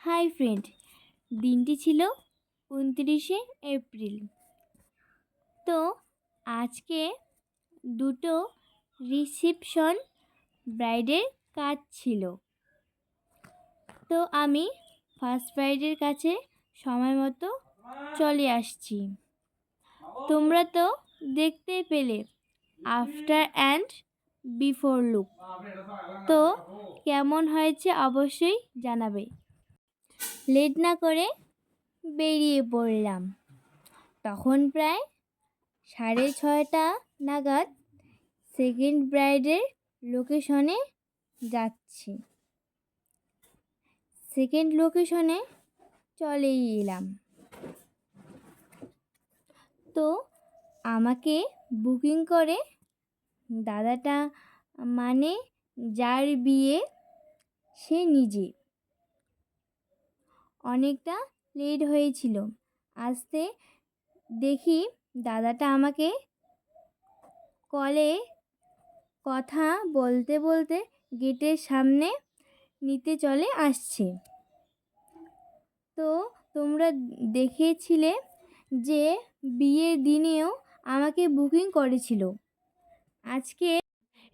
Hi friend, দিনটি ছিল উনত্রিশে এপ্রিল। তো আজকে দুটো রিসেপশন ব্রাইডের কাজ ছিল। তো আমি ফার্স্ট ব্রাইডের কাছে সময় মতো চলে আসছি। তোমরা তো দেখতেই পেলে, আফটার অ্যান্ড বিফোর লুক। তো কেমন হয়েছে অবশ্যই জানাবে। লেট না করে বেরিয়ে পড়লাম। তখন প্রায় সাড়ে ছয়টা নাগাদ সেকেন্ড ব্রাইডের লোকেশনে যাচ্ছি। সেকেন্ড লোকেশনে চলেই এলাম। তো আমাকে বুকিং করে দাদাটা মানে যার বিয়ে সে নিজে অনেকটা লেট হয়েছিল। আসতে দেখি দাদাটা আমাকে কলে কথা বলতে বলতে গেটের সামনে নিতে চলে আসছে। তো তোমরা দেখেছিলে যে বিয়ের দিনেও আমাকে বুকিং করেছিল। আজকে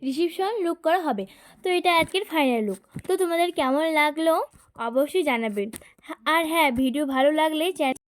রিসিপশন লুক করা হবে। তো এটা আজকের ফাইনাল লুক তো তোমাদের কেমন লাগল? অবশ্যই জানাবেন। আর হ্যাঁ ভিডিও ভালো লাগলে চ্যানেল